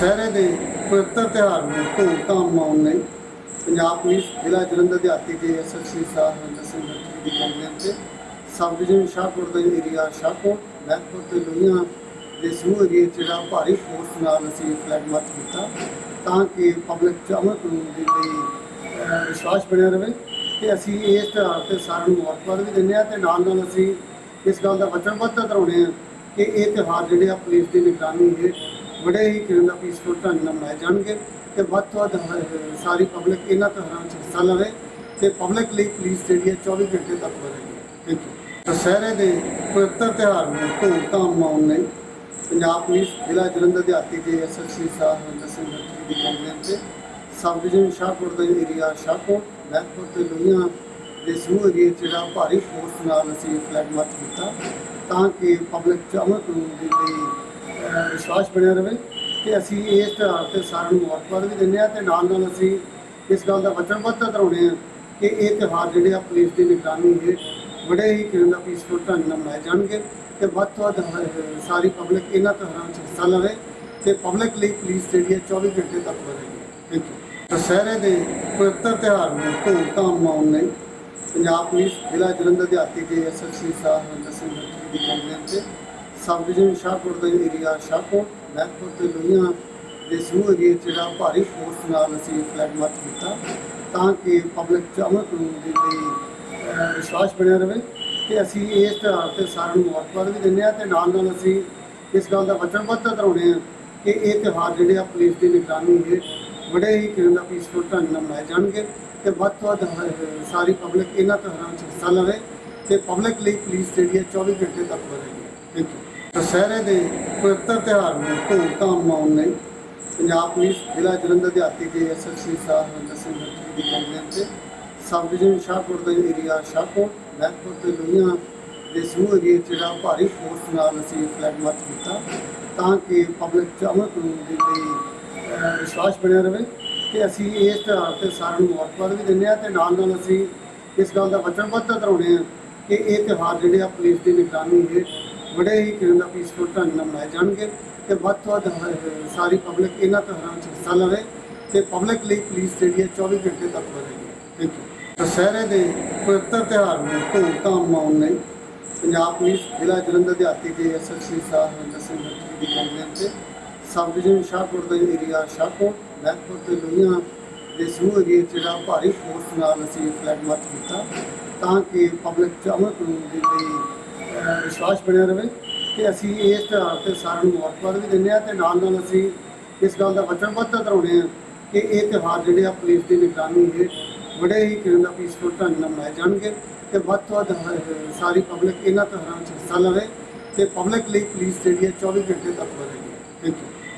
ਦੇ ਪਵਿੱਤਰ ਤਿਉਹਾਰ ਨੂੰ ਧੂਮਧਾਮ ਮਨਾਉਣ ਲਈ ਪੰਜਾਬ ਪੁਲਿਸ, ਜ਼ਿਲ੍ਹਾ ਜਲੰਧਰ ਦੇ ਆਤੀ ਦੇ ਐਸਐਸਪੀ ਸਾਹਿਬ, ਹਰਿੰਦਰ ਸਿੰਘ ਮੱਠੀ ਦੀ ਕੰਪਲੇਨ ਤੇ ਸਬ ਡਿਵੀਜ਼ਨ ਸ਼ਾਹਪੁਰ ਦਾ ਏਰੀਆ ਸ਼ਾਹਪੁਰ ਬੈਕਪੁਰ ਤੇ ਲੋਹੀਆਂ ਦੇ ਸਮੂਹ ਏਰੀਏ 'ਚ ਜਿਹੜਾ ਭਾਰੀ ਫੋਰਸ ਨਾਲ ਅਸੀਂ ਫਲੈਗ ਮਾਰਚ ਕੀਤਾ ਤਾਂ ਕਿ ਪਬਲਿਕ 'ਚ ਅਮਨ ਕਾਨੂੰਨ ਦੇ ਲਈ ਵਿਸ਼ਵਾਸ ਬਣਿਆ ਰਹੇ ਕਿ ਅਸੀਂ ਇਸ ਤਿਉਹਾਰ ਤੇ ਸਾਰਿਆਂ ਨੂੰ ਮੁਬਾਰਕਬਾਦ ਵੀ ਦਿੰਦੇ ਹਾਂ ਤੇ ਨਾਲ ਨਾਲ ਅਸੀਂ ਇਸ ਗੱਲ ਦਾ ਵਚਨਬੱਧ ਦਰਾਉਂਦੇ ਹਾਂ ਕਿ ਇਹ ਤਿਉਹਾਰ ਜਿਹੜੇ ਆ ਪੁਲਿਸ ਦੀ ਨਿਗਰਾਨੀ ਹੇਠ ਬੜੇ ਹੀ ਕਿਸਮ ਦਾ ਪੀਸਫੁਲ ਢੰਗ ਨਾਲ ਮਨਾਏ ਜਾਣਗੇ ਤੇ ਵੱਧ ਤੋਂ ਵੱਧ ਸਾਰੀ ਪਬਲਿਕ ਇਹਨਾਂ ਤਿਉਹਾਰਾਂ 'ਚ ਹਿੱਸਾ ਲਵੇ ਤੇ ਪਬਲਿਕ ਲਈ ਪੁਲਿਸ ਜਿਹੜੀ ਹੈ 24 ਘੰਟੇ ਤੱਕ ਰਹੇਗੀ ਥੈਂਕ ਯੂ ਦੁਸਹਿਰੇ ਦੇ ਪਵਿੱਤਰ ਤਿਉਹਾਰ ਨੂੰ ਧੂਮਧਾਮ ਮਨਾਉਣ ਲਈ ਪੰਜਾਬ ਪੁਲਿਸ ਜ਼ਿਲ੍ਹਾ ਜਲੰਧਰ ਦੇ ਆਤੀ ਦੇ ਐਸਐਸਪੀ ਸਾਹਿਬ ਹਰਿੰਦਰ ਸਿੰਘ ਮੱਠੀ ਦੀ ਕੰਪਲੇਨ ਤੇ ਸਬ ਡਿਵੀਜ਼ਨ ਸ਼ਾਹਕੋਟ ਦਾ ਏਰੀਆ ਸ਼ਾਹਕੋਟ ਬੈਕਪੁਰ ਤੇ ਲੋਹੀਆਂ ਦੇ ਸਮੂਹ ਏਰੀਏ 'ਚ ਜਿਹੜਾ ਭਾਰੀ ਫੋਰਸ ਨਾਲ ਅਸੀਂ ਫਲੈਗ ਮਾਰਚ ਕੀਤਾ ਤਾਂ ਕਿ ਪਬਲਿਕ 'ਚ ਅਮਨ ਕਾਨੂੰਨ ਦੇ ਲਈ ਵਿਸ਼ਵਾਸ ਬਣਿਆ ਰਹੇ ਕਿ ਅਸੀਂ ਇਸ ਤਿਉਹਾਰ ਤੇ ਸਾਰਿਆਂ ਨੂੰ ਮੁਬਾਰਕਬਾਦ ਵੀ ਦਿੰਦੇ ਹਾਂ ਤੇ ਨਾਲ ਨਾਲ ਅਸੀਂ ਇਸ ਗੱਲ ਦਾ ਵਚਨਬੱਧ ਦਰਾਉਂਦੇ ਹਾਂ ਕਿ ਇਹ ਤਿਉਹਾਰ ਜਿਹੜੇ ਆ ਪੁਲਿਸ ਦੀ ਨਿਗਰਾਨੀ ਹੇਠ ਬੜੇ ਹੀ ਕਿਸਮ ਦਾ ਪੀਸਫੁਲ ਢੰਗ ਨਾਲ ਮਨਾਏ ਜਾਣਗੇ ਤੇ ਵੱਧ ਤੋਂ ਵੱਧ ਸਾਰੀ ਪਬਲਿਕ ਇਹਨਾਂ ਤਿਉਹਾਰਾਂ ਵਿੱਚ ਹਿੱਸਾ ਲਵੇ ਤੇ ਪਬਲਿਕ ਲਈ ਪੁਲਿਸ ਜਿਹੜੀ ਹੈ 24 ਘੰਟੇ ਤੱਕ ਰਹੇਗੀ ਥੈਂਕ ਯੂ ਦੁਸਹਿਰੇ ਦੇ ਪਵਿੱਤਰ ਤਿਉਹਾਰ ਨੂੰ ਧੂਮਧਾਮ ਮਨਾਉਣ ਲਈ ਪੰਜਾਬ ਪੁਲਿਸ ਜ਼ਿਲ੍ਹਾ ਜਲੰਧਰ ਦੇ ਆਤੀ ਦੇ ਐਸਐਸਪੀ ਸਾਹਿਬ ਹਰਿੰਦਰ ਸਿੰਘ ਦੀ ਕੰਪਲੇਨ ਤੇ ਸਬ ਡਿਵੀਜ਼ਨ ਸ਼ਾਹਪੁਰ ਦਾ ਏਰੀਆ ਸ਼ਾਹਪੁਰ ਬੈਕਪੁਰ ਤੇ ਲੋਹੀਆਂ ਦੇ ਸਮੂਹ ਏਰੀਏ ਜਿਹੜਾ ਭਾਰੀ ਫੋਰਸ ਨਾਲ ਅਸੀਂ ਫਲੈਗ ਮਾਰਚ ਕੀਤਾ, ਤਾਂ ਕਿ ਪਬਲਿਕ 'ਚ ਅਮਨ ਕਾਨੂੰਨ ਦੇ ਲਈ ਵਿਸ਼ਵਾਸ ਬਣਿਆ ਰਹੇ ਕਿ ਅਸੀਂ ਇਸ ਤਿਉਹਾਰ ਤੇ ਸਾਰਿਆਂ ਨੂੰ ਮੁਬਾਰਕਬਾਦ ਵੀ ਦਿੰਦੇ ਹਾਂ ਤੇ ਨਾਲ ਨਾਲ ਅਸੀਂ ਇਸ ਗੱਲ ਦਾ ਵਚਨਬੱਧਤਾ ਦਰਾਉਂਦੇ ਹਾਂ ਕਿ ਇਹ ਤਿਉਹਾਰ ਜਿਹੜੇ ਆ ਪੁਲਿਸ ਦੀ ਨਿਗਰਾਨੀ ਹੇਠ ਬੜੇ ਹੀ ਕਿਸਮ ਦਾ ਪੀਸਫੁਲ ਢੰਗ ਨਾਲ ਮਨਾਏ ਜਾਣਗੇ ਤੇ ਵੱਧ ਤੋਂ ਵੱਧ ਸਾਰੀ ਪਬਲਿਕ ਇਹਨਾਂ ਤਿਉਹਾਰਾਂ 'ਚ ਹਿੱਸਾ ਲਵੇ ਤੇ ਪਬਲਿਕ ਲਈ ਪੁਲਿਸ ਜਿਹੜੀ ਹੈ 24 ਘੰਟੇ ਤੱਕ ਰਹੇਗੀ ਥੈਂਕ ਯੂ ਦੁਸਹਿਰੇ ਦੇ ਪਵਿੱਤਰ ਤਿਉਹਾਰ ਨੂੰ ਧੂਮਧਾਮ ਮਨਾਉਣ ਲਈ ਪੰਜਾਬ ਪੁਲਿਸ, ਜ਼ਿਲ੍ਹਾ ਜਲੰਧਰ ਦੇ ਆਤੀ ਦੇ ਐਸਐਸਪੀ ਸਾਹਿਬ, ਹਰਿੰਦਰ ਸਿੰਘ ਮੱਠੀ ਦੀ ਕੰਪਲੇਨ ਤੇ ਸਬ ਡਿਵੀਜ਼ਨ ਸ਼ਾਹਪੁਰ ਦਾ ਏਰੀਆ ਸ਼ਾਹਕੋਟ ਬੈਕਪੁਰ ਤੇ ਲੋਹੀਆਂ ਦੇ ਸਮੂਹ ਏਰੀਏ 'ਚ ਜਿਹੜਾ ਭਾਰੀ ਫੋਰਸ ਨਾਲ ਅਸੀਂ ਫਲੈਗ ਮਾਰਚ ਕੀਤਾ ਤਾਂ ਕਿ ਪਬਲਿਕ 'ਚ ਅਮਨ ਕਾਨੂੰਨ ਦੇ ਲਈ ਵਿਸ਼ਵਾਸ ਬਣਿਆ ਰਹੇ ਕਿ ਅਸੀਂ ਇਸ ਤਿਉਹਾਰ ਤੇ ਸਾਰਿਆਂ ਨੂੰ ਮੁਬਾਰਕਬਾਦ ਵੀ ਦਿੰਦੇ ਹਾਂ ਤੇ ਨਾਲ ਨਾਲ ਅਸੀਂ ਇਸ ਗੱਲ ਦਾ ਵਚਨਬੱਧ ਦਰਾਉਂਦੇ ਹਾਂ ਕਿ ਇਹ ਤਿਉਹਾਰ ਜਿਹੜੇ ਆ ਪੁਲਿਸ ਦੀ ਨਿਗਰਾਨੀ ਹੇਠ ਬੜੇ ਹੀ ਕਿਸਮ ਦਾ ਪੀਸਫੁਲ ਢੰਗ ਨਾਲ ਮਨਾਏ ਜਾਣਗੇ ਤੇ ਵੱਧ ਤੋਂ ਵੱਧ ਸਾਰੀ ਪਬਲਿਕ ਇਹਨਾਂ ਤਿਉਹਾਰਾਂ 'ਚ ਹਿੱਸਾ ਲਵੇ ਤੇ ਪਬਲਿਕ ਲਈ ਪੁਲਿਸ ਜਿਹੜੀ ਹੈ 24 ਘੰਟੇ ਤੱਕ ਰਹੇਗੀ ਥੈਂਕ ਯੂ ਦੁਸਹਿਰੇ ਦੇ ਪਵਿੱਤਰ ਤਿਉਹਾਰ ਨੂੰ ਧੂਮਧਾਮ ਮਨਾਉਣ ਲਈ ਪੰਜਾਬ ਪੁਲਿਸ, ਜ਼ਿਲ੍ਹਾ ਜਲੰਧਰ ਦੇ ਆਤੀ ਦੇ ਐਸਐਸਪੀ ਸਾਹਿਬ, ਹਰਿੰਦਰ ਸਿੰਘ ਮੱਠੀ ਦੀ ਕੰਪਲੇਨ ਤੇ ਸਬ ਡਿਵੀਜ਼ਨ ਸ਼ਾਹਕੋਟ ਦਾ ਏਰੀਆ ਸ਼ਾਹਕੋਟ ਬੈਕਪੁਰ ਤੇ ਲੋਹੀਆਂ ਦੇ ਸਮੂਹ ਏਰੀਏ 'ਚ ਜਿਹੜਾ ਭਾਰੀ ਫੋਰਸ ਨਾਲ ਅਸੀਂ ਫਲੈਗ ਮਾਰਚ ਕੀਤਾ ਤਾਂ ਕਿ ਪਬਲਿਕ 'ਚ ਅਮਨ ਕਾਨੂੰਨ ਦੇ ਲਈ ਵਿਸ਼ਵਾਸ ਬਣਿਆ ਰਹੇ ਕਿ ਅਸੀਂ ਇਸ ਤਿਉਹਾਰ ਤੇ ਸਾਰਿਆਂ ਨੂੰ ਮੁਬਾਰਕਬਾਦ ਵੀ ਦਿੰਦੇ ਹਾਂ ਤੇ ਨਾਲ ਨਾਲ ਅਸੀਂ ਇਸ ਗੱਲ ਦਾ ਵਚਨਬੱਧਤਾ ਦਰਾਉਂਦੇ ਹਾਂ ਕਿ ਇਹ ਤਿਉਹਾਰ ਜਿਹੜੇ ਆ ਪੁਲਿਸ ਦੀ ਨਿਗਰਾਨੀ ਹੇਠ ਬੜੇ ਹੀ ਕਿਸਮ ਦਾ ਪੀਸਫੁਲ ਢੰਗ ਨਾਲ ਮਨਾਏ ਜਾਣਗੇ ਤੇ ਵੱਧ ਤੋਂ ਵੱਧ ਸਾਰੀ ਪਬਲਿਕ ਇਹਨਾਂ ਤਿਉਹਾਰਾਂ 'ਚ ਹਿੱਸਾ ਲਵੇ ਤੇ ਪਬਲਿਕ ਲਈ ਪੁਲਿਸ ਜਿਹੜੀ ਹੈ 24 ਘੰਟੇ ਤੱਕ ਰਹੇਗੀ ਥੈਂਕ ਯੂ